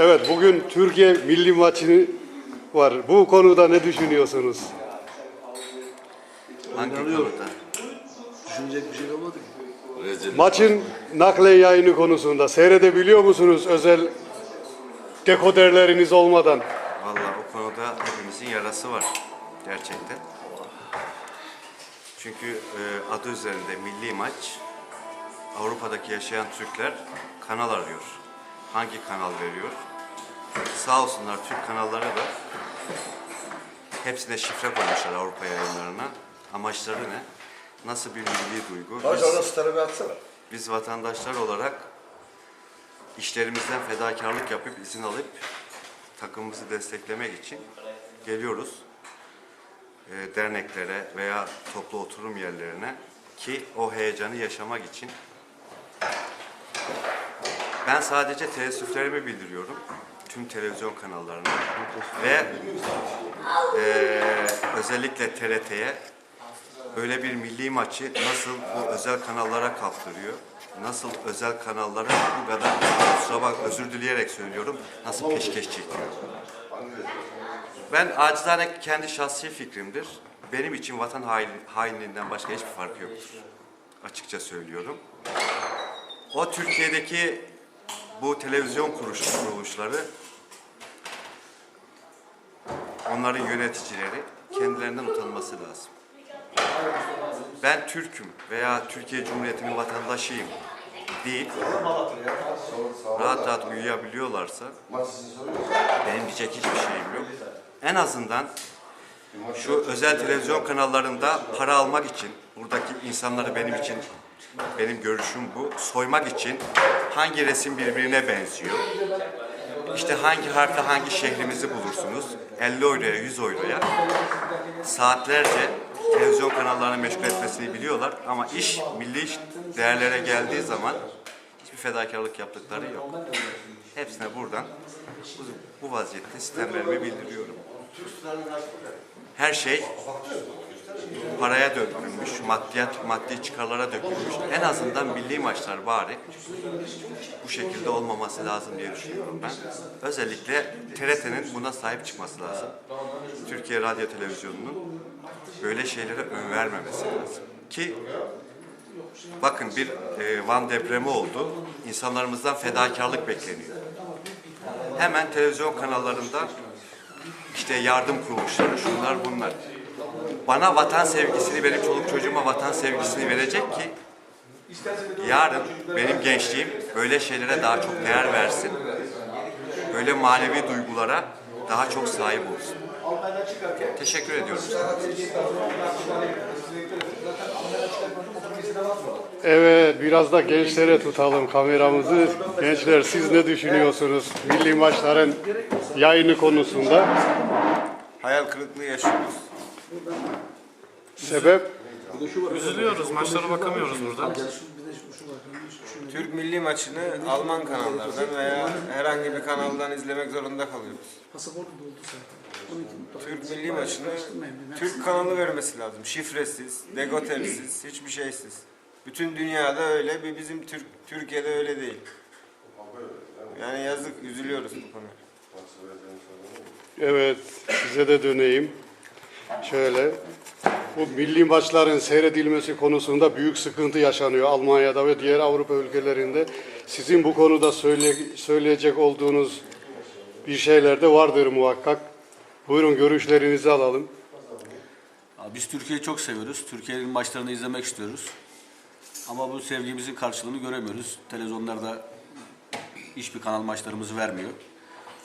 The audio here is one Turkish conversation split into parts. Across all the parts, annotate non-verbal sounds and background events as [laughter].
Evet bugün Türkiye milli maçı var. Bu konuda ne düşünüyorsunuz? Hangi konuda? Düşünecek bir şey kalmadı ki. Rezil. Maçın nakle yayını konusunda seyredebiliyor musunuz özel dekoderleriniz olmadan? Valla o konuda hepimizin yarası var. Gerçekten. Çünkü e, adı üzerinde milli maç Avrupa'daki yaşayan Türkler kanal arıyor. Hangi kanal veriyor? Sağ olsunlar Türk kanalları da hepsine şifre koymuşlar Avrupa yayınlarına. Amaçları ne? Nasıl bir milli duygu? Biz- atsana. Biz vatandaşlar olarak işlerimizden fedakarlık yapıp izin alıp takımımızı desteklemek için geliyoruz. Ee, derneklere veya toplu oturum yerlerine ki o heyecanı yaşamak için. Ben sadece teessüflerimi bildiriyorum tüm televizyon kanallarına ve eee, özellikle TRT'ye böyle bir milli maçı nasıl bu özel kanallara kaptırıyor? Nasıl özel kanallara bu kadar kusura bak özür dileyerek söylüyorum. Nasıl peşkeş çekiyor? Ben acizane kendi şahsi fikrimdir. Benim için vatan hain, hainliğinden başka hiçbir farkı yoktur. Açıkça söylüyorum. O Türkiye'deki bu televizyon kuruluşları onların yöneticileri kendilerinden utanması lazım. Ben Türk'üm veya Türkiye Cumhuriyeti'nin vatandaşıyım deyip rahat rahat uyuyabiliyorlarsa benim diyecek hiçbir şeyim yok. En azından şu özel televizyon kanallarında para almak için, buradaki insanları benim için, benim görüşüm bu, soymak için hangi resim birbirine benziyor, işte hangi harfle hangi şehrimizi bulursunuz, 50 euroya, 100 euroya. Saatlerce televizyon kanallarını meşgul etmesini biliyorlar. Ama iş milli iş değerlere geldiği zaman hiçbir fedakarlık yaptıkları yok. Hepsine buradan bu, bu vaziyette sistemlerimi bildiriyorum. Her şey paraya dökülmüş, maddiyat, maddi çıkarlara dökülmüş. En azından milli maçlar bari bu şekilde olmaması lazım diye düşünüyorum ben. Özellikle TRT'nin buna sahip çıkması lazım. Türkiye Radyo Televizyonu'nun böyle şeylere ön vermemesi lazım. Ki bakın bir e, Van depremi oldu. İnsanlarımızdan fedakarlık bekleniyor. Hemen televizyon kanallarında işte yardım kuruluşları, şunlar bunlar. Bana vatan sevgisini, benim çoluk çocuğuma vatan sevgisini verecek ki yarın benim gençliğim böyle şeylere daha çok değer versin. Böyle manevi duygulara daha çok sahip olsun. Teşekkür ediyorum. Evet biraz da gençlere tutalım kameramızı. Gençler siz ne düşünüyorsunuz milli maçların yayını konusunda? Hayal kırıklığı yaşıyoruz. Sebep? Üzülüyoruz, maçlara bakamıyoruz burada. Türk milli maçını Alman kanallardan veya herhangi bir kanaldan izlemek zorunda kalıyoruz. Türk milli maçını Türk kanalı vermesi lazım. Şifresiz, degotersiz, hiçbir şeysiz. Bütün dünyada öyle, bir bizim Türk Türkiye'de öyle değil. Yani yazık, üzülüyoruz bu konuya. Evet size de döneyim. Şöyle bu milli maçların seyredilmesi konusunda büyük sıkıntı yaşanıyor Almanya'da ve diğer Avrupa ülkelerinde. Sizin bu konuda söyle, söyleyecek olduğunuz bir şeyler de vardır muhakkak. Buyurun görüşlerinizi alalım. Biz Türkiye'yi çok seviyoruz. Türkiye'nin maçlarını izlemek istiyoruz. Ama bu sevgimizin karşılığını göremiyoruz. Televizyonlarda hiçbir kanal maçlarımızı vermiyor.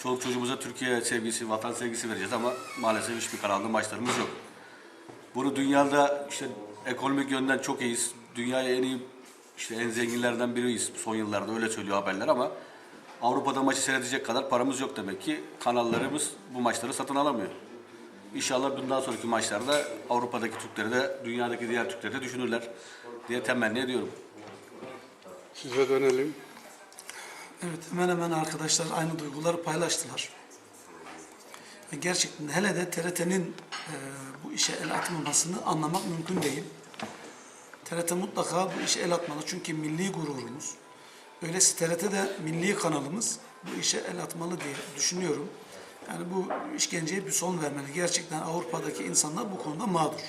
Çoluk çocuğumuza Türkiye sevgisi, vatan sevgisi vereceğiz ama maalesef hiçbir kanalda maçlarımız yok. Bunu dünyada işte ekonomik yönden çok iyiyiz. Dünyaya en iyi, işte en zenginlerden biriyiz son yıllarda öyle söylüyor haberler ama Avrupa'da maçı seyredecek kadar paramız yok demek ki. Kanallarımız bu maçları satın alamıyor. İnşallah bundan sonraki maçlarda Avrupa'daki Türkleri de dünyadaki diğer Türkleri de düşünürler diye temenni ediyorum. Size dönelim. Evet hemen hemen arkadaşlar aynı duyguları paylaştılar. Ve gerçekten hele de TRT'nin e, bu işe el atmamasını anlamak mümkün değil. TRT mutlaka bu işe el atmalı çünkü milli gururumuz. Öylesi TRT de milli kanalımız. bu işe el atmalı diye düşünüyorum. Yani bu işkenceye bir son vermeli. Gerçekten Avrupa'daki insanlar bu konuda mağdur.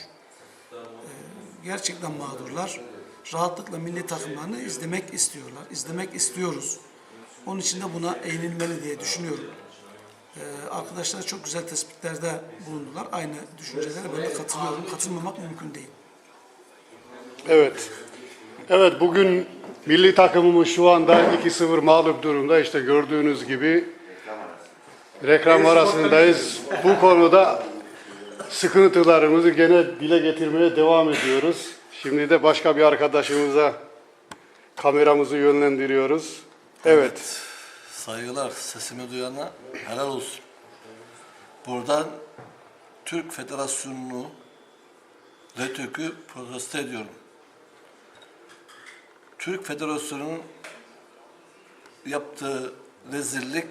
Ee, gerçekten mağdurlar. Rahatlıkla milli takımlarını izlemek istiyorlar. İzlemek istiyoruz. Onun için de buna eğilmeli diye düşünüyorum. Ee, arkadaşlar çok güzel tespitlerde bulundular. Aynı düşüncelere ben de katılıyorum. Katılmamak mümkün değil. Evet. Evet bugün milli takımımız şu anda 2-0 mağlup durumda. İşte gördüğünüz gibi reklam arasındayız. Bu konuda sıkıntılarımızı gene dile getirmeye devam ediyoruz. Şimdi de başka bir arkadaşımıza kameramızı yönlendiriyoruz. Evet. Saygılar sesimi duyana helal olsun. Buradan Türk Federasyonu'nu RTÜK'ü protesto ediyorum. Türk Federasyonu'nun yaptığı rezillik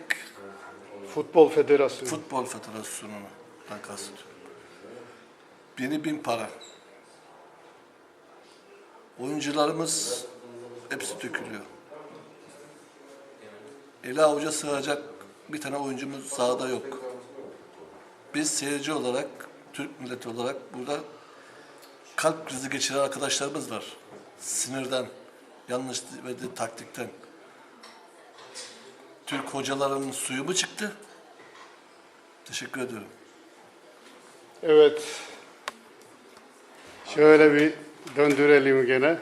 Futbol Federasyonu. Futbol Federasyonu'ndan kastediyorum. Bini bin para. Oyuncularımız hepsi dökülüyor. Eli avuca sığacak bir tane oyuncumuz sahada yok. Biz seyirci olarak, Türk milleti olarak burada kalp krizi geçiren arkadaşlarımız var. Sinirden, yanlış ve de taktikten. Türk hocaların suyu mu çıktı? Teşekkür ediyorum. Evet. Şöyle bir döndürelim gene.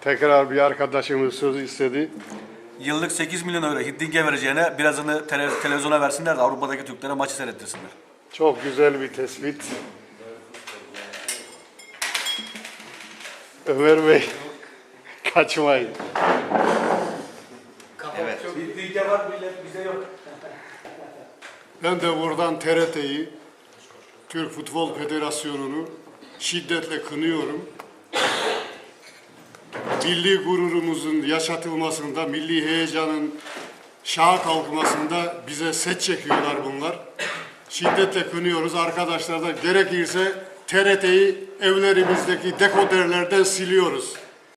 Tekrar bir arkadaşımız söz istedi. Yıllık 8 milyon euro Hidding'e vereceğine birazını tele- televizyona versinler de Avrupa'daki Türklere maçı seyrettirsinler. Çok güzel bir tespit. Ömer Bey, [laughs] kaçmayın. Evet. Hidding'e var bize yok. Ben de buradan TRT'yi, Türk Futbol Federasyonu'nu şiddetle kınıyorum. Milli gururumuzun yaşatılmasında, milli heyecanın şaha kalkmasında bize set çekiyorlar bunlar. Şiddetle kınıyoruz. Arkadaşlar da gerekirse TRT'yi evlerimizdeki dekoderlerden siliyoruz.